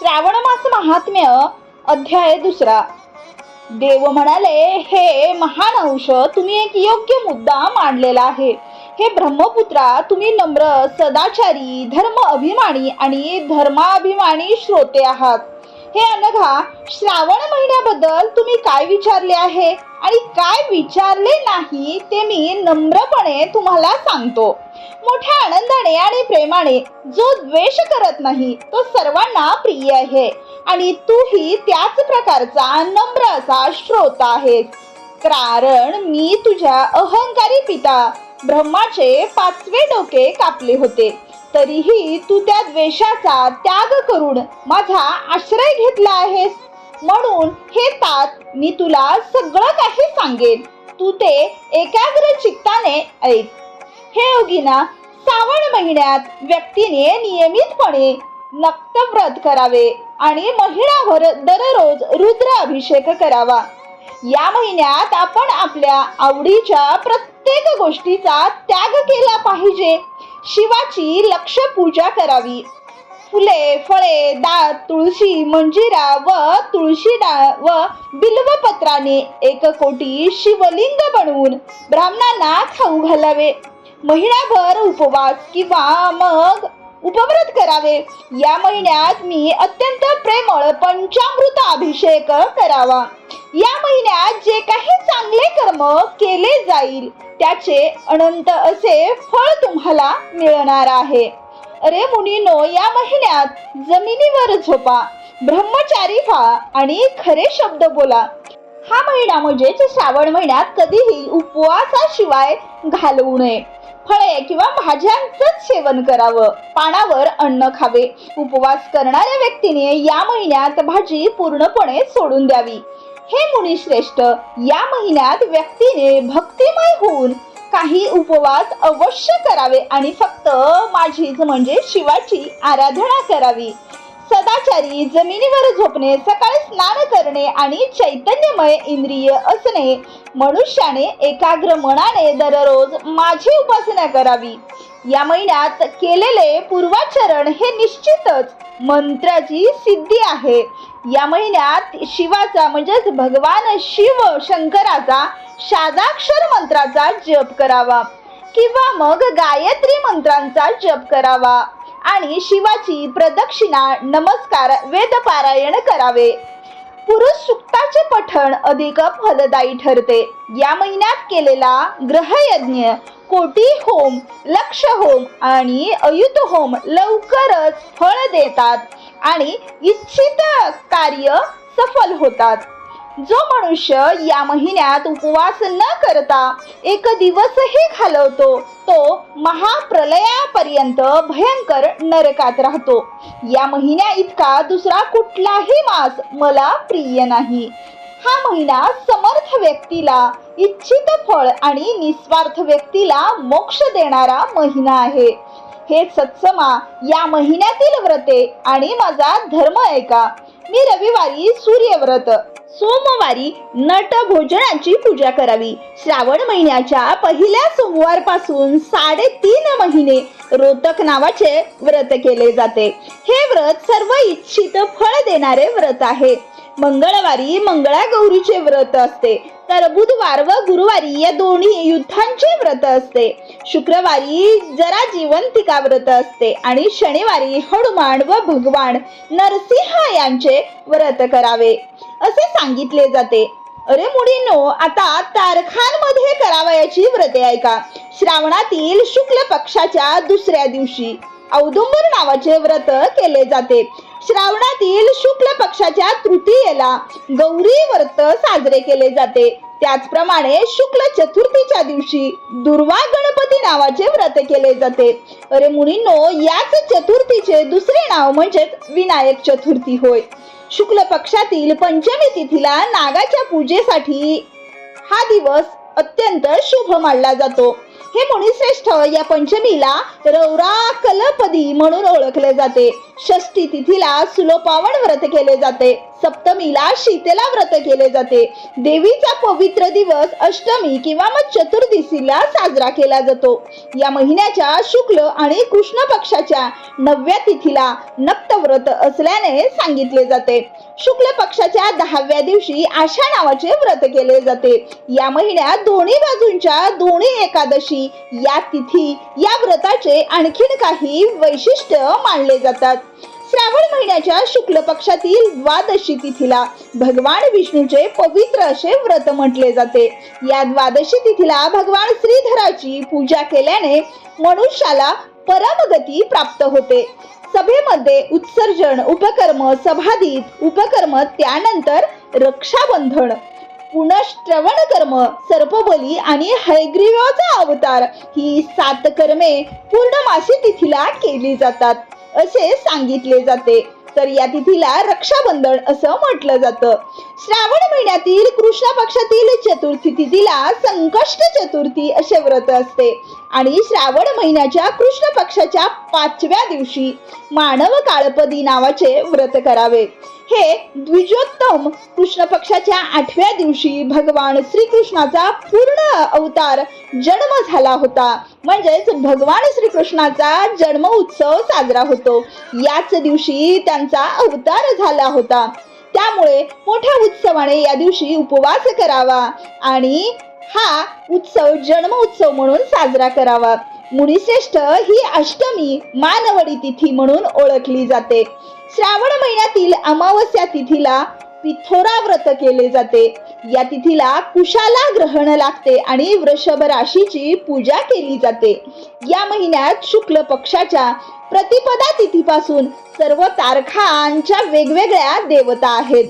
श्रावण मास महात्म्य अध्याय दुसरा. देव म्हणाले हे महान अंश तुम्ही एक योग्य मुद्दा मांडलेला आहे. हे ब्रह्मपुत्रा तुम्ही नम्र सदाचारी धर्म अभिमानी आणि धर्माभिमानी श्रोते आहात. हे अनघा श्रावण महिन्याबद्दल तुम्ही काय विचारले आहे? आणि काय विचारले नाही ते मी नम्रपणे तुम्हाला सांगतो. मोठ्या आनंदाने आणि प्रेमाने जो द्वेष करत नाही तो सर्वांना प्रिय आहे. आणि तूही त्याच प्रकारचा नम्र असा श्रोता आहेस. कारण मी तुझ्या अहंकारी पिता ब्रह्माचे पाचवे डोके कापले होते. तरीही तू त्या द्वेषाचा त्याग करून माझा आश्रय घेतला आहेस. म्हणून हे तात मी तुला सगळं काही सांगेन. तू ते एकाग्र चित्ताने ऐक. हे योगिना श्रावण महिन्यात व्यक्तीने नियमितपणे नक्तव्रत करावे आणि महिनाभर दररोज रुद्र अभिषेक करावा. या महिन्यात आपण आपल्या आवडीच्या प्रत्येक गोष्टीचा त्याग केला पाहिजे. शिवाची लक्ष पूजा करावी. फुले फळे दात तुळशी मंजिरा व तुळशी डाळ व बिल्वपत्राने एक कोटी शिवलिंग बनवून ब्राह्मणांना खाऊ घालावे. महिनाभर उपवास किंवा मग उपव्रत करावे. या महिन्यात मी अत्यंत प्रेमळ पंचामृत अभिषेक करावा. या महिन्यात जे काही चांगले कर्म केले जाईल त्याचे अनंत असे फळ तुम्हाला मिळणार आहे. अरे मुनीनो या महिन्यात जमिनीवर झोपा ब्रह्मचारी व्हा आणि खरे शब्द बोला. हा महिना म्हणजेच श्रावण महिन्यात कधीही उपवासाशिवाय घालवू नये. फळे किंवा भाज्यांचंच सेवन करावं. पानावर अन्न खावे. उपवास करणाऱ्या व्यक्तीने या महिन्यात भाजी पूर्णपणे सोडून द्यावी. हे मुनी श्रेष्ठ या महिन्यात व्यक्तीने भक्तिमय होऊन काही उपवास अवश्य करावे आणि फक्त माझीच म्हणजे शिवाची आराधना करावी. सदाचारी जमिनीवर झोपणे सकाळी स्नान करणे आणि चैतन्यमय इंद्रिय असणे मनुष्याने एकाग्र मनाने दररोज माझी उपासना करावी. या महिन्यात केलेले पूर्वाचरण हे निश्चितच मंत्राची सिद्धी आहे. या महिन्यात शिवाचा म्हणजेच भगवान शिव शंकराचा शादाक्षर मंत्राचा जप करावा किंवा मग गायत्री मंत्रांचा जप करावा. आणि शिवाची प्रदक्षिणा नमस्कार वेदपारायण करावे. पुरुष सुक्ताचे पठण अधिक फलदायी ठरते. या महिन्यात केलेला ग्रहयज्ञ कोटी होम लक्ष होम आणि अयुत होम लवकरच फळ देतात. आणि इच्छित कार्य सफल होतात. जो मनुष्य या महिन्यात उपवास न करता एक दिवसही घालवतो तो महाप्रलयापर्यंत भयंकर नरकात राहतो. या महिन्या इतका दुसरा कुठलाही मास मला प्रिय नाही. हा महिना समर्थ व्यक्तीला इच्छित फळ आणि निस्वार्थ व्यक्तीला मोक्ष देणारा महिना आहे. हे सत्समा या महिन्यातील व्रते आणि माझा धर्म ऐका. मी रविवारी सूर्यव्रत सोमवारी नट भोजनाची पूजा करावी. श्रावण महिन्याच्या पहिल्या सोमवारपासून साडेतीन महिने रोतक नावाचे व्रत केले जाते. हे व्रत सर्व इच्छित फळ देणारे व्रत आहे. मंगळवारी मंगळागौरीचे व्रत असते. तर बुधवार व गुरुवारी या दोन्ही युद्धांचे व्रत असते. शुक्रवारी जरा जीवंतिका व्रत असते आणि शनिवारी हनुमान व भगवान नरसिंह यांचे व्रत करावे. असे सांगितले जाते. अरे मुलींनो आता तारखांमध्ये करावयाची व्रते ऐका. श्रावणातील शुक्ल पक्षाच्या दुसऱ्या दिवशी औदुंबर नावाचे व्रत केले जाते. श्रावणातील शुक्ल पक्षाच्या तृतीयेला गौरी व्रत साजरे केले जाते. त्याचप्रमाणे शुक्ल चतुर्थीच्या दिवशी दुर्वा गणपती नावाचे व्रत केले जाते. अरे मुनींनो याच चतुर्थीचे दुसरे नाव म्हणजेच विनायक चतुर्थी होय. शुक्ल पक्षातील पंचमी तिथीला नागाच्या पूजेसाठी हा दिवस अत्यंत शुभ मानला जातो. हे मुनिश्रेष्ठ या पंचमीला रौरा कलपदी म्हणून ओळखले जाते. षष्टी तिथीला सुलोपावण व्रत केले जाते. सप्तमीला शीतला व्रत केले जाते. देवीचा पवित्र दिवस अष्टमी किंवा मग चतुर्दशीला साजरा केला जातो. या महिन्याच्या शुक्ल आणि कृष्ण पक्षाच्या नवव्या तिथीला नक्तव्रत असल्याने सांगितले जाते. शुक्ल पक्षाच्या दहाव्या दिवशी आशा नावाचे व्रत केले जाते. या महिन्यात दोन्ही बाजूंच्या दोन्ही एकादशी या तिथी या व्रताचे आणखीन काही वैशिष्ट्य मानले जातात. श्रावण महिन्याच्या शुक्ल पक्षातील द्वादशी तिथीला भगवान विष्णूचे पवित्र असे व्रत म्हटले जाते. या द्वादशी तिथीला भगवान श्रीधराची पूजा केल्याने मनुष्याला परमगती प्राप्त होते. सभेमध्ये उत्सर्जन उपकर्म सभादीत उपकर्म त्यानंतर रक्षाबंधन पुनश्रवण कर्म सर्पबली आणि हयग्रीवाचा अवतार. ही सात कर्मे पूर्णमासी तिथीला केली जातात. असे सांगितले जाते. तर या तिथीला रक्षाबंधन असं म्हटलं जातं. श्रावण महिन्यातील कृष्ण पक्षातील चतुर्थी तिथीला संकष्ट चतुर्थी असे व्रत असते. आणि श्रावण महिन्याच्या कृष्ण पक्षाच्या पाचव्या दिवशी मानव काळपदी नावाचे व्रत करावे. हे द्विजोत्तम कृष्ण पक्षाच्या आठव्या दिवशी भगवान श्रीकृष्णाचा पूर्ण अवतार जन्म झाला होता. म्हणजेच भगवान श्रीकृष्णाचा जन्म उत्सव साजरा होतो. याच दिवशी त्यांचा अवतार झाला होता. त्यामुळे मोठ्या उत्सवाने या दिवशी उपवास करावा आणि हा उत्सव जन्म उत्सव म्हणून साजरा करावा. मुनिश्रेष्ठ ही अष्टमी मानवडी तिथी म्हणून ओळखली जाते. श्रावण महिन्यातील अमावस्या तिथीला पिथोरा व्रत केले जाते. या तिथीला कुशाला ग्रहण लागते आणि वृषभ राशीची पूजा केली जाते. या महिन्यात शुक्ल पक्षाच्या प्रतिपदा तिथीपासून सर्व तारखांच्या वेगवेगळ्या देवता आहेत.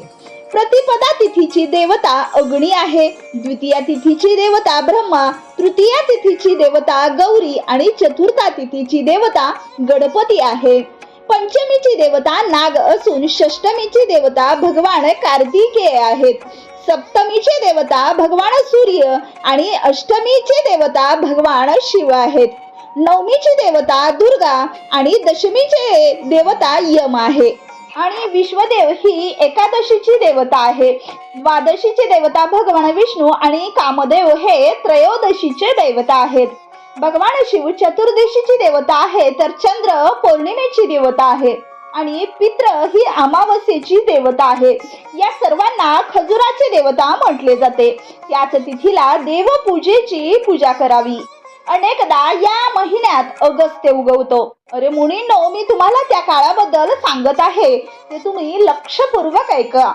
प्रतिपदा तिथीची देवता अग्नी आहे. द्वितीया तिथीची देवता ब्रह्मा. तृतीया तिथीची देवता गौरी आणि चतुर्था तिथीची देवता गणपती आहे. पंचमीची देवता नाग असून षष्टमीची देवता भगवान कार्तिकेय आहेत. सप्तमीचे देवता भगवान सूर्य आणि अष्टमीचे देवता भगवान शिव आहेत. नवमीची देवता दुर्गा आणि दशमीचे देवता यम आहे. आणि विश्वदेव ही एकादशीची देवता आहे. द्वादशीची देवता भगवान विष्णू आणि कामदेव हे त्रयोदशीचे देवता आहेत. भगवान शिव चतुर्दशीची देवता आहे तर चंद्र पौर्णिमेची देवता आहे. आणि पित्र ही अमावस्येची देवता आहे. या सर्वांना खजुराचे देवता म्हटले जाते. त्याच तिथीला देवपूजेची पूजा करावी. अनेकदा या महिन्यात अगस्त्य उगवतो. अरे मुनींनो मी तुम्हाला त्या काळाबद्दल सांगत आहे. ते तुम्ही लक्षपूर्वक ऐका.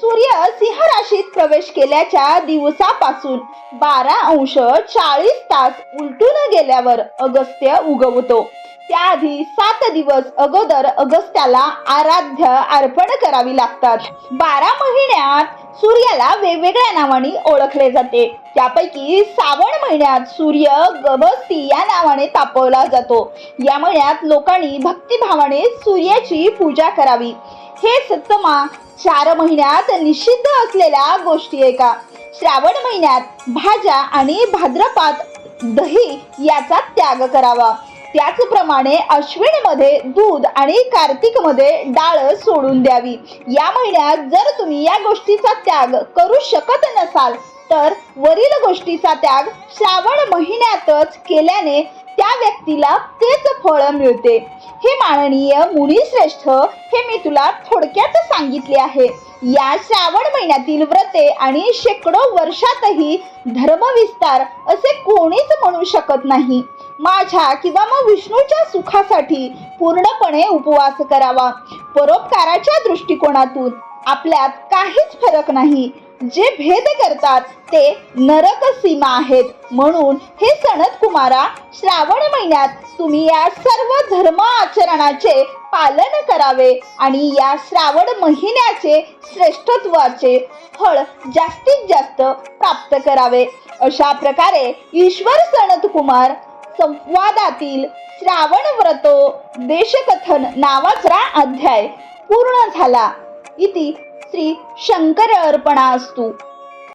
सूर्य सिंह राशीत प्रवेश केल्याच्या दिवसापासून बारा अंश चाळीस तास उलटून गेल्यावर अगस्त्य उगवतो. त्याआधी सात दिवस अगोदर अगस्त्याला आराध्य अर्पण करावी लागतात. बारा महिन्यात सूर्याला वेगवेगळ्या नावाने ओळखले जाते. त्यापैकी श्रावण महिन्यात सूर्य गभस्ती या नावाने तापवला जातो. या महिन्यात लोकांनी भक्तिभावाने सूर्याची पूजा करावी. हे सत्तमा चार महिन्यात निषिद्ध असलेल्या गोष्टी आहे का? श्रावण महिन्यात भाज्या आणि भाद्रपात दही याचा त्याग करावा. त्याचप्रमाणे अश्विनमध्ये दूध आणि कार्तिकमध्ये डाळ सोडून द्यावी. या महिन्यात जर तुम्ही या गोष्टीचा त्याग करू शकत नसाल तर वरील गोष्टीचा त्याग श्रावण महिन्यातच केल्याने त्या व्यक्तीला तेच फळ मिळते. हे माननीय मुनिश्रेष्ठ हे मी तुला थोडक्यात सांगितले आहे. या श्रावण महिन्यातील व्रते आणि शेकडो वर्षातही धर्मविस्तार असे कोणीच म्हणू शकत नाही. माझ्या किंवा मग विष्णूच्या सुखासाठी पूर्णपणे उपवास करावा. परोपकाराच्या दृष्टिकोनातून आपल्यात काहीच फरक नाही. जे भेद करतात ते नरक सीमा आहेत. म्हणून हे सणत कुमारा श्रावण महिन्यात तुम्ही या सर्व धर्म आचरणाचे पालन करावे आणि या श्रावण महिन्याचे श्रेष्ठत्वाचे फळ जास्तीत जास्त प्राप्त करावे. अशा प्रकारे ईश्वर सणत कुमार संवादातील श्रावण व्रतो देशकथन नावाचा अध्याय पूर्ण झाला. इति श्री शंकर अर्पणा असतो